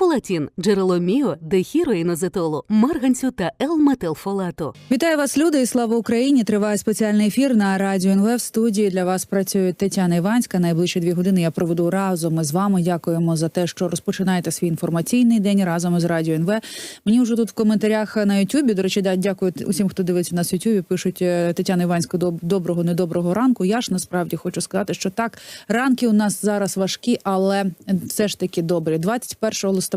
Фолатін – джерело міо, дехіроїнозетолу, марганцю та Л-метилфолату. Вітаю вас, люди, і слава Україні! Триває спеціальний ефір на радіо НВ. В студії для вас працює Тетяна Іванська. Найближчі дві години я проведу разом із вами. Дякуємо за те, що розпочинаєте свій інформаційний день разом із радіо НВ. Мені вже тут в коментарях на Ютубі. До речі, да, дякую усім, хто дивиться нас в Ютубі. Пишуть е, Тетяна Іванська доб- доброго, недоброго ранку. Я ж насправді хочу сказати, що так ранки у нас зараз важкі, але все ж таки добрі. 21 листопада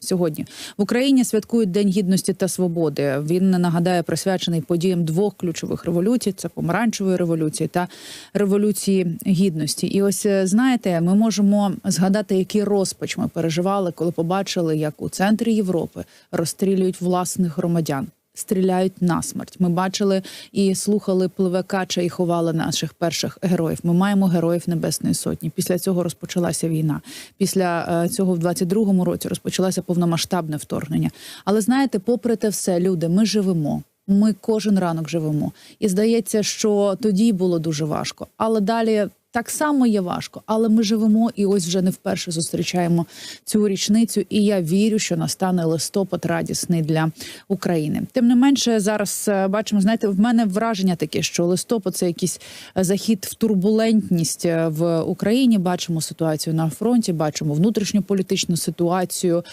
сьогодні в Україні святкують День гідності та свободи. Він нагадає присвячений подіям двох ключових революцій: це помаранчевої революції та революції гідності. І ось е, знаєте, ми можемо згадати, який розпач ми переживали, коли побачили, як у центрі Європи розстрілюють власних громадян. Стріляють насмерть. Ми бачили і слухали пливе кача і ховали наших перших героїв. Ми маємо героїв Небесної Сотні. Після цього розпочалася війна. Після е, цього в 22-му році розпочалося повномасштабне вторгнення. Але знаєте, попри те все, люди, ми живемо. Ми кожен ранок живемо. І здається, що тоді було дуже важко. Але далі так само є важко. Але ми живемо і ось вже не вперше зустрічаємо цю річницю. І я вірю, що настане листопад радісний для України. Тим не менше, зараз е, бачимо, знаєте, в мене враження таке, що листопад це якийсь е, захід в турбулентність е, в Україні. Бачимо ситуацію на фронті, бачимо внутрішньополітичну ситуацію.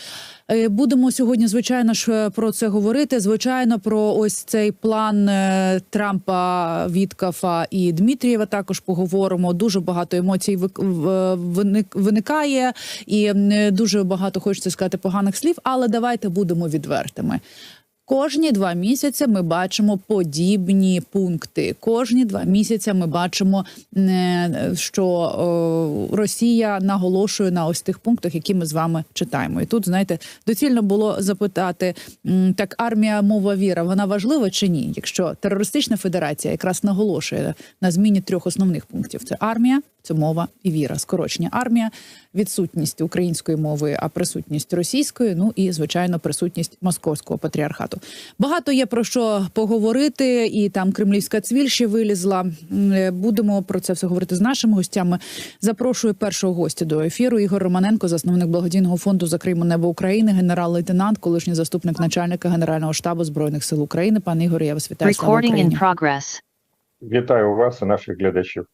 Е, Будемо сьогодні, звичайно ж, е, про це говорити. Звичайно, про ось цей план е, Трампа, Віткафа і Дмитрієва також поговоримо. Дуже багато емоцій виникає, і дуже багато хочеться сказати поганих слів. Але давайте будемо відвертими. Кожні два місяці ми бачимо подібні пункти. Кожні два місяці ми бачимо, е, що Росія наголошує на ось тих пунктах, які ми з вами читаємо. І тут знаєте, доцільно було запитати: так армія, мова віра, вона важлива чи ні? Якщо терористична федерація якраз наголошує на зміні трьох основних пунктів: це армія, це мова і віра. Скорочення армія, відсутність української мови, а присутність російської. Ну і звичайно, присутність московського патріархату. Багато є про що поговорити, і там кремлівська цвіль ще вилізла. Е, Будемо про це все говорити з нашими гостями. Запрошую першого гостя до ефіру. Ігор Романенко, засновник благодійного фонду Закриємо небо України, генерал-лейтенант, колишній заступник начальника генерального штабу збройних сил України. Пане Ігорі, я вас вітаю. Слава Україні. Вітаю вас і наших глядачів.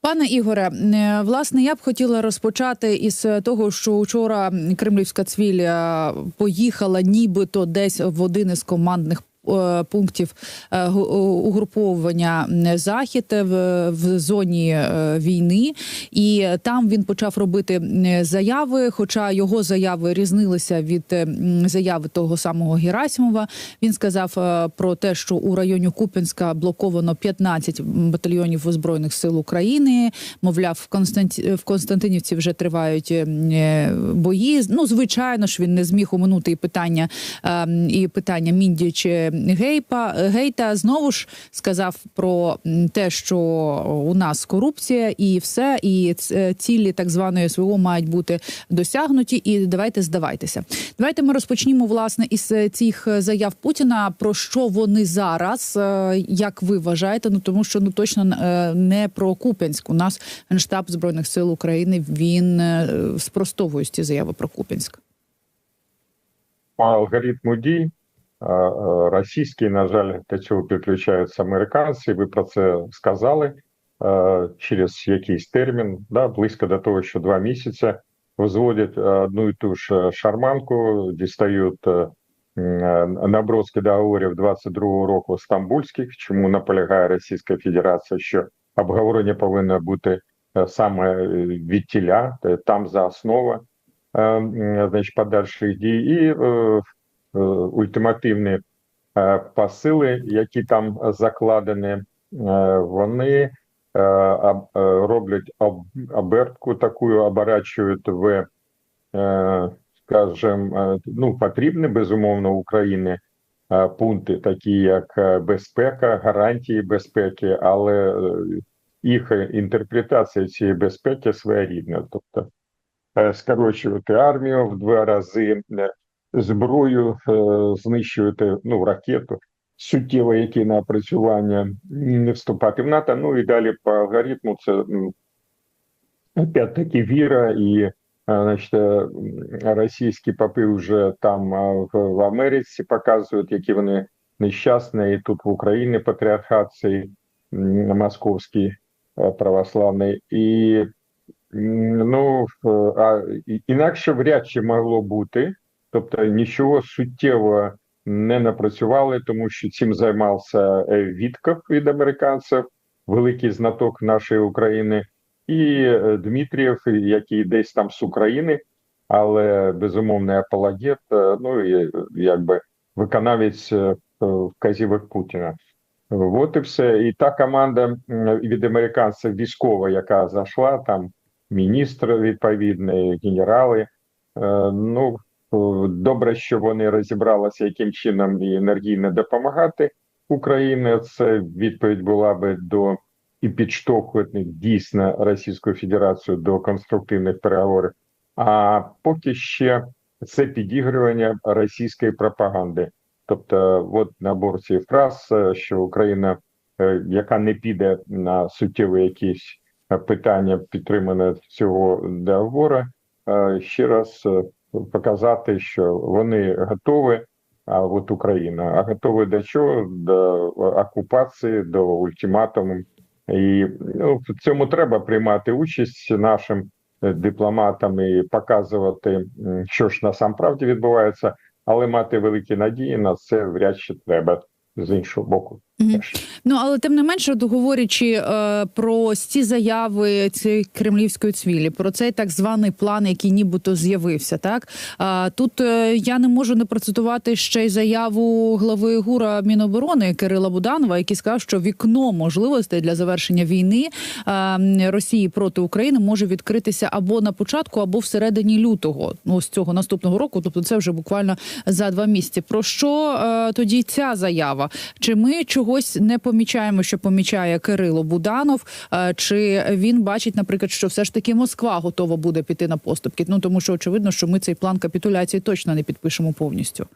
Пане Ігоре, е, власне, я б хотіла розпочати із того, що вчора кремлівська цвіль е, поїхала, нібито десь в один із командних. Е, Пунктів е, угруповування е, захід в, в зоні війни, і там він почав робити заяви. Хоча його заяви різнилися від заяви того самого Герасимова. Він сказав про те, що у районі Куп'янська блоковано 15 батальйонів збройних сил України. Мовляв, в Константинівці вже тривають бої. Ну, звичайно ж, він не зміг оминути і питання е, і питання Мінді чи Гейпа Гейта. Знову ж сказав про те, що у нас корупція і все, і цілі так званої СВО мають бути досягнуті. І давайте здавайтеся. Давайте ми розпочнімо власне із е, цих е, заяв Путіна. Про що вони зараз, е, як ви вважаєте? Ну тому що ну точно е, не про Куп'янськ. У нас генштаб збройних сил України він е, спростовує ці заяви про Куп'янськ. По алгоритму дій а, на жаль, до цього підключаються американці. Ви про це сказали через якийсь термін, да, близько до того, що два місяці взводять одну і ту ж шарманку, дістають наброски договорів 22-го року стамбульських, чому наполягає Російська Федерація, що обговорення повинно бути е, саме е, від тіля, е, там за основа. е, значить, подальших дій, і е, е, ультимативні е, посили, які там закладені, е, вони е, об- е, роблять обертку таку, оборачують в, е, скажімо, е, ну, потрібні, безумовно, Україні е, пункти, такі як е, безпека, гарантії безпеки, але е, їх інтерпретація цієї безпеки своєрідна. Тобто е, скорочувати армію в два рази, е, зброю е, знищувати ну, ракету, суттєво які напрацювання не вступати в НАТО. Ну і далі по алгоритму це опять-таки віра і Значить, е, російські попи вже там е, в, Америці показують, які вони нещасні, і тут в Україні патріархат цей московський е, православний. І ну, а, інакше вряд чи могло бути. Тобто нічого суттєвого не напрацювали, тому що цим займався е, Вітков від американців, великий знаток нашої України, і е, Дмитрієв, який десь там з України, але безумовний апологет, е, ну і якби виконавець вказівок Путіна. От і все. І та команда від американців військова, яка зайшла, там міністр відповідний, генерали. Ну добре, що вони розібралися, яким чином і енергійно допомагати Україні. Це відповідь була би до і підштовхувати дійсно Російську Федерацію до конструктивних переговорів. А поки ще це підігрування російської пропаганди. Тобто, от набор цих фраз, е, що Україна, е, яка не піде на суттєві якісь е, питання підтримане цього договору, ще раз показати, що вони готові. А от Україна, а готові до чого? До окупації, до ультиматуму. І ну, в цьому треба приймати участь нашим дипломатам і показувати, що ж насамправді відбувається, але мати великі надії на це вряд чи треба з іншого боку. Теж. Ну але тим не менше, от говорячи е, про ці заяви цієї кремлівської цвілі, про цей так званий план, який нібито з'явився, так а тут е, я не можу не процитувати ще й заяву глави гура Міноборони Кирила Буданова, який сказав, що вікно можливостей для завершення війни е, Росії проти України може відкритися або на початку, або всередині лютого, ну з цього наступного року. Тобто, це вже буквально за два місяці. Про що е, тоді ця заява? Чи ми чогось не помічаємо, що помічає Кирило Буданов? Е, Чи він бачить, наприклад, що все ж таки Москва готова буде піти на поступки? Ну тому що очевидно, що ми цей план капітуляції точно не підпишемо повністю.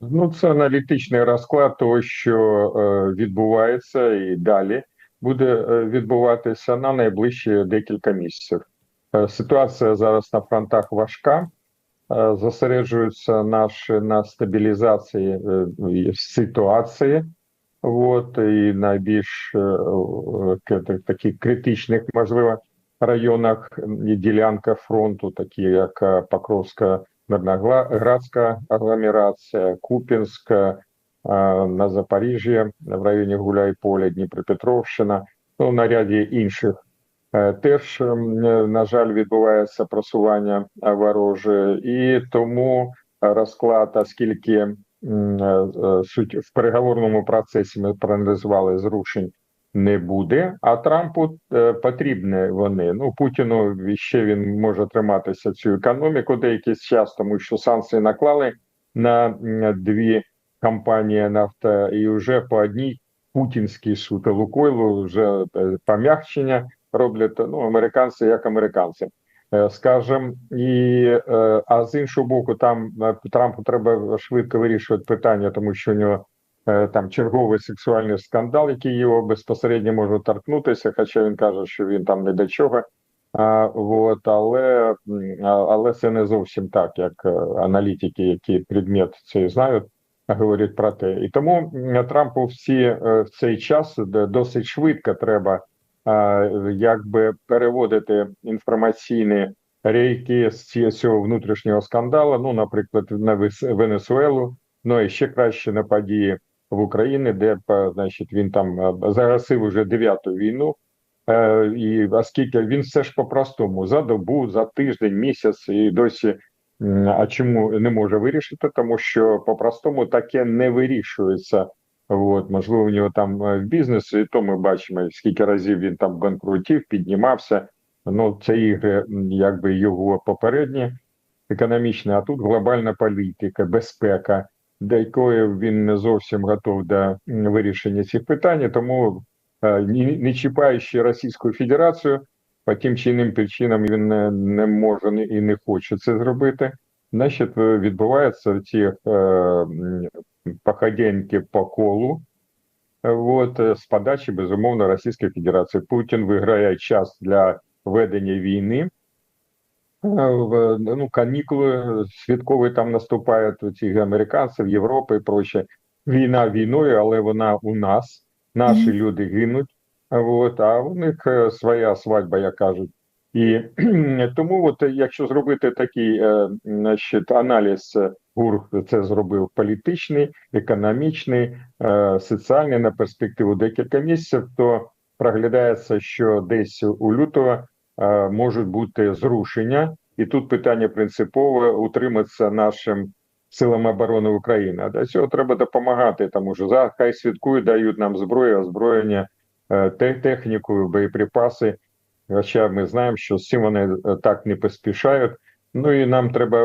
Ну, це аналітичний розклад того, що е, відбувається, і далі буде е, відбуватися на найближчі декілька місяців. Е, ситуація зараз на фронтах важка. Е, зосереджуються наші на стабілізації е, ситуації. От і найбільш е, е, таких критичних, можливо, районах і ділянках фронту, такі як е, Покровська Мирноградська агломерація, Купінська, на Запоріжжі, в районі Гуляйполя, Дніпропетровщина, ну на ряді інших. Теж, на жаль, відбувається просування вороже, і тому розклад, оскільки суть в переговорному процесі ми проаналізували зрушень не буде. А Трампу е, потрібні вони. Ну Путіну ще він може триматися цю економіку деякий час, тому що санкції наклали на дві компанії нафта, і вже по одній путінський суд Лукойлу вже е, пом'якчення роблять ну американці як американці. Е, Скажем, і е, а з іншого боку, там е, Трампу треба швидко вирішувати питання, тому що у нього там черговий сексуальний скандал, який його безпосередньо може торкнутися, хоча він каже, що він там не до чого. А, от, але, але це не зовсім так, як аналітики, які предмет цей знають, говорять про те. І тому Трампу всі в цей час досить швидко треба якби переводити інформаційні рейки з цього внутрішнього скандалу, ну, наприклад, на Венесуелу, ну і ще краще на події в Україні, де значить він там е, загасив уже дев'яту війну. Е, І оскільки він все ж по-простому за добу, за тиждень, місяць і досі. А чому не може вирішити? Тому що по-простому таке не вирішується. От, можливо, у нього там е, бізнес, і то ми бачимо, скільки разів він там банкрутів, піднімався. Ну, це ігри, якби його попередні економічні, а тут глобальна політика, безпека, до якої він не зовсім готов до вирішення цих питань, тому е, не, чіпаючи Російську Федерацію, по тим чи іншим причинам він не може і не хоче це зробити. Значить, е, відбуваються ці е, походеньки по колу. От е, з подачі безумовно Російської Федерації Путін виграє час для ведення війни, в ну, канікули святкові там наступають у цих американців, Європи і проще. Війна війною, але вона у нас. Наші Мгм. люди гинуть, от, а у них е, своя свадьба, як кажуть. І тому, от якщо зробити такий е, значить, аналіз, е, ГУР це зробив політичний, економічний, е, соціальний на перспективу декілька місяців, то проглядається, що десь у лютого е, можуть бути зрушення, і тут питання принципове утриматися нашим силам оборони України. Для цього треба допомагати, тому що за хай святкують, дають нам зброю, озброєння, е, техніку, боєприпаси. Хоча ми знаємо, що з цим вони е, так не поспішають. Ну і нам треба,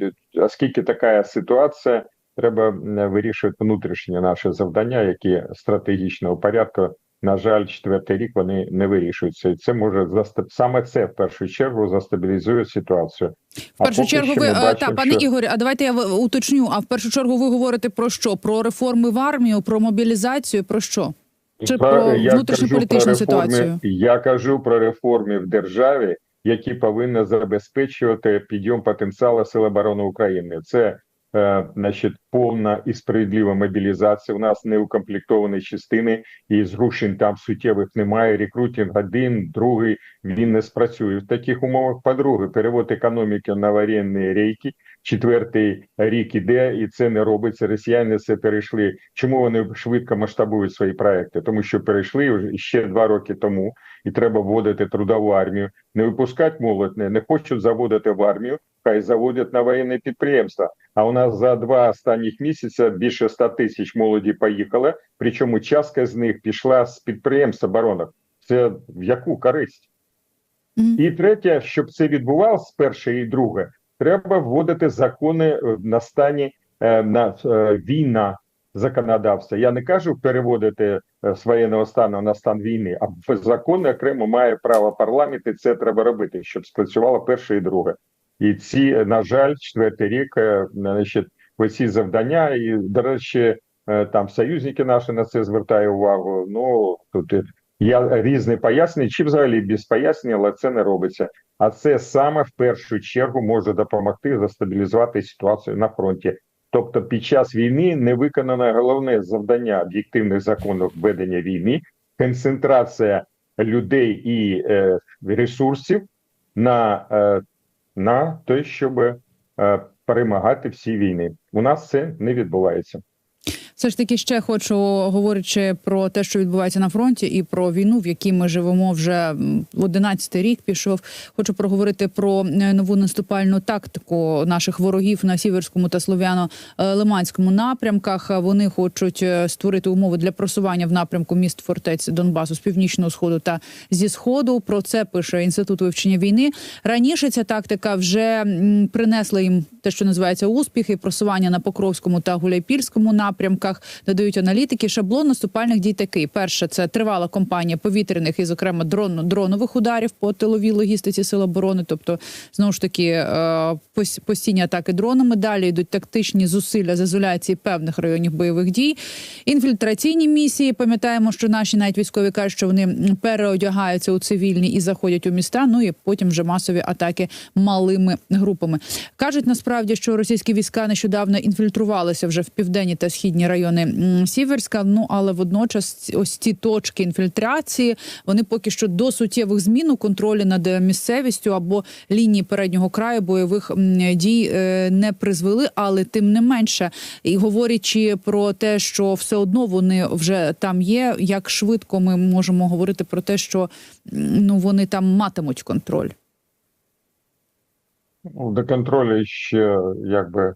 е, оскільки така ситуація, треба е, вирішувати внутрішні наші завдання, які стратегічного порядку, на жаль, четвертий рік вони не вирішуються. І це може заста- саме це в першу чергу застабілізує ситуацію. В першу чергу, ви е, та пане що... Ігорі, а давайте я уточню. А в першу чергу ви говорите про що? Про реформи в армію, про мобілізацію, про що? Чи про я внутрішньополітичну кажу про реформи- ситуацію? Я кажу про реформи в державі, які повинні забезпечувати підйом потенціалу Сил оборони України. Це е, значить, повна і справедлива мобілізація. У нас не укомплектовані частини, і зрушень там суттєвих немає. Рекрутинг один, другий він не спрацює. В таких умовах, по-друге, перевод економіки на воєнні рейки. Четвертий рік іде, і це не робиться. Росіяни це перейшли. Чому вони швидко масштабують свої проекти? Тому що перейшли ще два роки тому, і треба вводити трудову армію. Не випускати молодь, не, не хочуть заводити в армію, хай заводять на воєнне підприємства. А у нас за два останніх місяці більше 100 тисяч молоді поїхали. Причому частка з них пішла з підприємств оборонок. Це в яку користь? І третє, щоб це відбувалося перше і друге, треба вводити закони е, на стані е, на е, війна законодавства. Я не кажу переводити з воєнного стану на стан війни, а закони окремо має право парламент, і це треба робити, щоб спрацювало перше і друге. І ці, на жаль, четвертий рік, е, значить, оці завдання, і до речі, е, там союзники наші на це звертають увагу. Ну тут я різні пояснення, чи взагалі без пояснення, але це не робиться. А це саме в першу чергу може допомогти застабілізувати ситуацію на фронті. Тобто, під час війни не виконано головне завдання об'єктивних законів ведення війни, концентрація людей і е, ресурсів на, е, на те, щоб е, перемагати всі війни. У нас це не відбувається. Все ж таки ще хочу говорячи про те, що відбувається на фронті, і про війну, в якій ми живемо вже м, 11-й рік. Пішов. Хочу проговорити про е, нову наступальну тактику наших ворогів на сіверському та слов'яно-лиманському напрямках. Вони хочуть е, створити умови для просування в напрямку міст фортець Донбасу з північного сходу та зі сходу. Про це пише інститут вивчення війни. Раніше ця тактика вже принесла їм те, що називається успіхи, просування на Покровському та Гуляйпільському напрямках. Додають аналітики. Шаблон наступальних дій такий: перше це тривала кампанія повітряних і, зокрема, дрон, дронових ударів по тиловій логістиці сил оборони. Тобто, знову ж таки, е, постійні атаки дронами. Далі йдуть тактичні зусилля з ізоляції певних районів бойових дій, інфільтраційні місії. Пам'ятаємо, що наші навіть військові кажуть, що вони переодягаються у цивільні і заходять у міста. Ну і потім вже масові атаки малими групами. кажуть насправді, що російські війська нещодавно інфільтрувалися вже в південні та східні райони м, Сіверська. Ну але водночас ось ці точки інфільтрації вони поки що до суттєвих змін у контролі над місцевістю або лінії переднього краю бойових дій е, не призвели. Але тим не менше, і говорячи про те, що все одно вони вже там є, як швидко ми можемо говорити про те, що ну вони там матимуть контроль. Ну, до контролю ще якби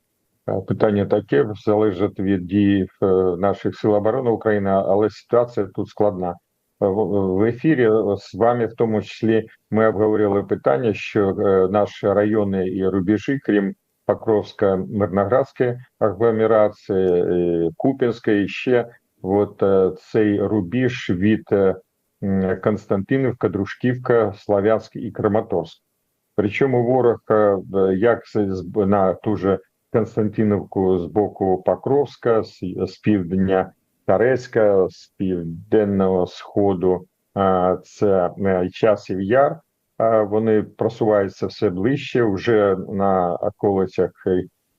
питання таке залежить від дій е, наших сил оборони України, але ситуація тут складна. Е, В ефірі з вами, в тому числі, ми обговорили питання, що е, наші райони і рубежі, крім Покровська, Мирноградської агломерації, і ще от е, цей рубіж від е, Константинівка, Дружківка, Славянськ і Краматорськ. Причому ворог е, як на ту же Константинівку з боку Покровська, з, з півдня Тарецька, з південного сходу це е, Часів Яр, вони просуваються все ближче. Вже на околицях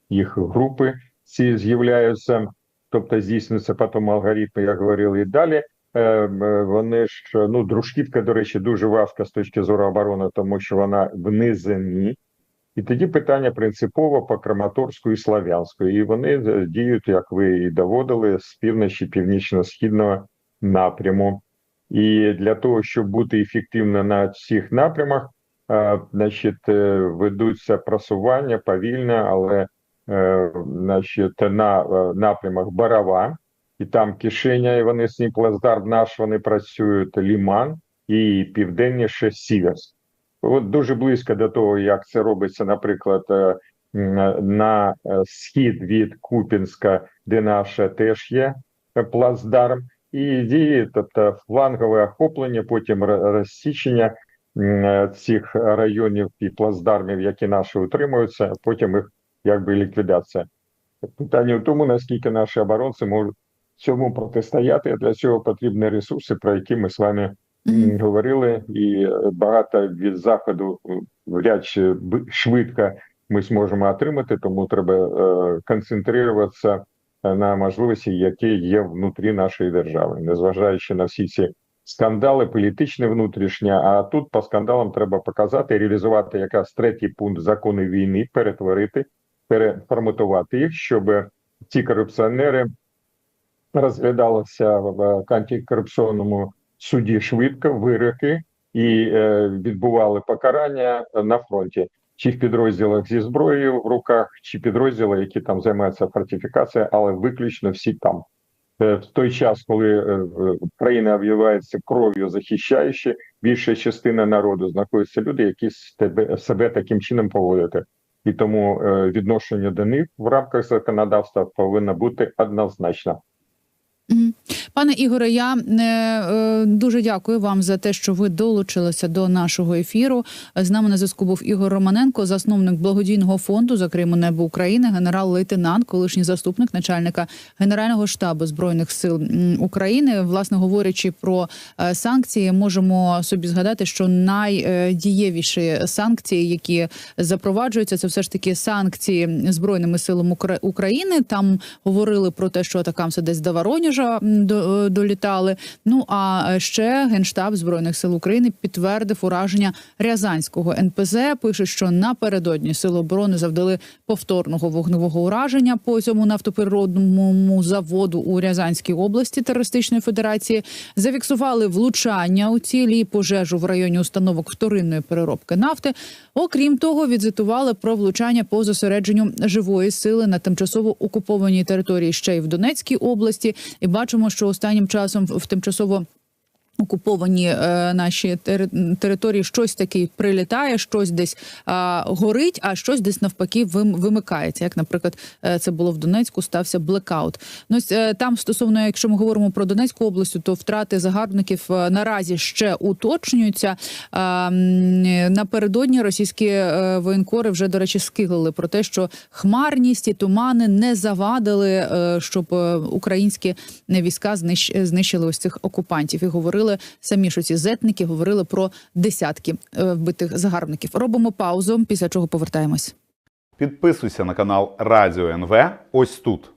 їх групи ці з'являються, тобто здійснюється потім алгоритми, як говорили і далі. Е, е, Вони ж ну дружківка, до речі, дуже важка з точки зору оборони, тому що вона в низині. І тоді питання принципово по Краматорську і Слав'янську. І вони е, діють, як ви і доводили, з півночі північно-східного напряму. І для того, щоб бути ефективно на всіх напрямах, е, значить, е, ведуться просування повільно, але значить, на напрямах Барава, і там кишеня, і вони з плацдарм наш вони працюють Ліман і південніше Сіверськ. От дуже близько до того, як це робиться, наприклад, е, на е, схід від Купінська, де наша теж є е, плацдарм, і діє, тобто флангове охоплення, потім розсічення е, цих районів і плацдармів, які наші утримуються, потім їх якби ліквідація. Питання в тому, наскільки наші оборонці можуть цьому протистояти. а Для цього потрібні ресурси, про які ми з вами Говорили, і е, багато від заходу е, вряд чи швидко ми зможемо отримати, тому треба е, концентруватися на можливості, які є внутрі нашої держави, незважаючи на всі ці скандали, політичні внутрішні. А тут по скандалам треба показати, реалізувати якраз третій пункт закону війни, перетворити, переформатувати їх, щоб ці корупціонери розглядалися в антикорупційному суді швидко, вироки і е, відбували покарання на фронті, чи в підрозділах зі зброєю в руках, чи підрозділи, які там займаються фортифікацією, але виключно всі там. Е, В той час, коли е, країна об'являється кров'ю захищаючи, більша частина народу знаходяться люди, які себе, таким чином поводять. І тому е, відношення до них в рамках законодавства повинно бути однозначно. Пане Ігоре, я е, е, дуже дякую вам за те, що ви долучилися до нашого ефіру. З нами на зв'язку був Ігор Романенко, засновник благодійного фонду «Закримо небо України, генерал-лейтенант, колишній заступник начальника Генерального штабу збройних сил України. Власне говорячи про е, санкції, можемо собі згадати, що найдієвіші санкції, які запроваджуються, це все ж таки санкції збройними силами Укра- України. Там говорили про те, що атакамси десь до Воронежа до- долітали. Ну а ще генштаб збройних сил України підтвердив ураження Рязанського НПЗ. Пише, що напередодні сили оборони завдали повторного вогневого ураження по цьому нафтопереробному заводу у Рязанській області терористичної федерації. Зафіксували влучання у цілі пожежу в районі установок вторинної переробки нафти. Окрім того, відзвітували про влучання по зосередженню живої сили на тимчасово окупованій території ще й в Донецькій області. І бачимо, що останнім часом в в тимчасово окуповані е, наші тери- території щось таке прилітає, щось десь а, горить, а щось десь навпаки вим, вимикається. Як, наприклад, е, це було в Донецьку, стався блекаут. Ну е, там стосовно, якщо ми говоримо про Донецьку область, то втрати загарбників е, наразі ще уточнюються. М, напередодні російські е, воєнкори вже до речі скиглили про те, що хмарність і тумани не завадили, е, щоб е, українські війська знищ- знищили ось цих окупантів і говорили самі, ж ці зетники говорили про десятки е, вбитих загарбників. Робимо паузу, після чого повертаємось. Підписуйся на канал Радіо НВ ось тут.